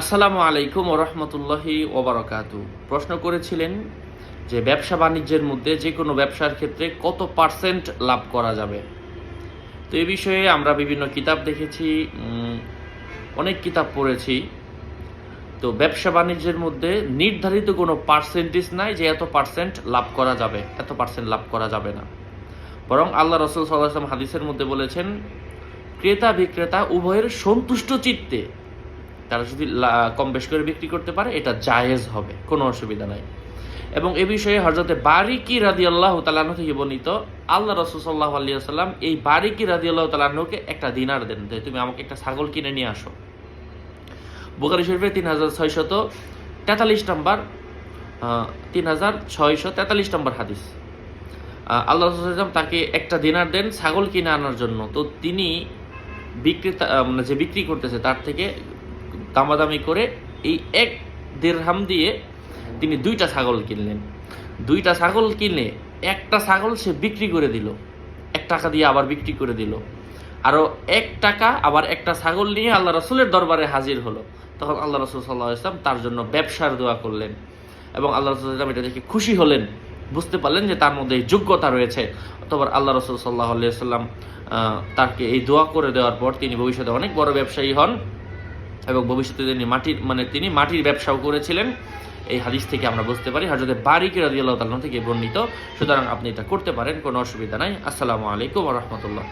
আসসালামু আলাইকুম ওরহমতুল্লাহি ওবরাকাতু প্রশ্ন করেছিলেন যে ব্যবসা বাণিজ্যের মধ্যে যে কোনো ব্যবসার ক্ষেত্রে কত পার্সেন্ট লাভ করা যাবে? তো এ বিষয়ে আমরা বিভিন্ন কিতাব দেখেছি অনেক কিতাব পড়েছি। তো ব্যবসা বাণিজ্যের মধ্যে নির্ধারিত কোনো পার্সেন্টেজ নাই যে এত পার্সেন্ট লাভ করা যাবে, এত পার্সেন্ট লাভ করা যাবে না। বরং আল্লাহ রসুল সাল্লাহ হাদিসের মধ্যে বলেছেন, ক্রেতা বিক্রেতা উভয়ের সন্তুষ্ট চিত্তে তারা যদি কম বেশ করে বিক্রি করতে পারে, এটা জায়েজ হবে, কোনো অসুবিধা নাই। এবং এ বিষয়ে হজরতে বারিকি রাদি আল্লাহ তালাহ থেকে বর্ণিত, আল্লাহ রসুল্লাহ আলিয়া সাল্লাম এই বারিকি রাদি আল্লাহ তালাহকে একটা দিনার দেন তুমি আমাকে একটা ছাগল কিনে নিয়ে আসো। বুখারি শরীফে তিন হাজার ছয়শত তেতাল্লিশ নম্বর তিন হাজার ছয়শো তেতাল্লিশ নম্বর হাদিস। আল্লাহ রসুলাম তাকে একটা দিনার দেন ছাগল কিনে আনার জন্য। তো তিনি বিক্রেতা মানে যে বিক্রি করতেছে, তার থেকে দামাদামি করে এই এক দেড়হাম দিয়ে তিনি দুইটা ছাগল কিনলেন। দুইটা ছাগল কিনে একটা ছাগল সে বিক্রি করে দিল। এক টাকা দিয়ে আবার বিক্রি করে দিল। আরও এক টাকা আবার একটা ছাগল নিয়ে আল্লাহ রসুলের দরবারে হাজির হলো। তখন আল্লাহ রসুল সাল্লাহ ইসলাম তার জন্য ব্যবসার দোয়া করলেন এবং আল্লাহ রসুল ইসলাম এটা দেখে খুশি হলেন। বুঝতে পারলেন যে তার মধ্যে যোগ্যতা রয়েছে। অথবা আল্লাহ রসুল সাল্লাহ সাল্লাম তাকে এই দোয়া করে দেওয়ার পর তিনি ভবিষ্যতে অনেক বড় ব্যবসায়ী হন। এবং ভবিষ্যতে তিনি মাটির মানে তিনি মাটির ব্যবসাও করেছিলেন। এই হাদিস থেকে আমরা বুঝতে পারি হাজরতে বারিক রাজি আল্লাহ তাল্লাহ থেকে বর্ণিত। সুতরাং আপনি এটা করতে পারেন, কোনো অসুবিধা নাই। আসসালামু আলাইকুম রহমতুল্লাহ।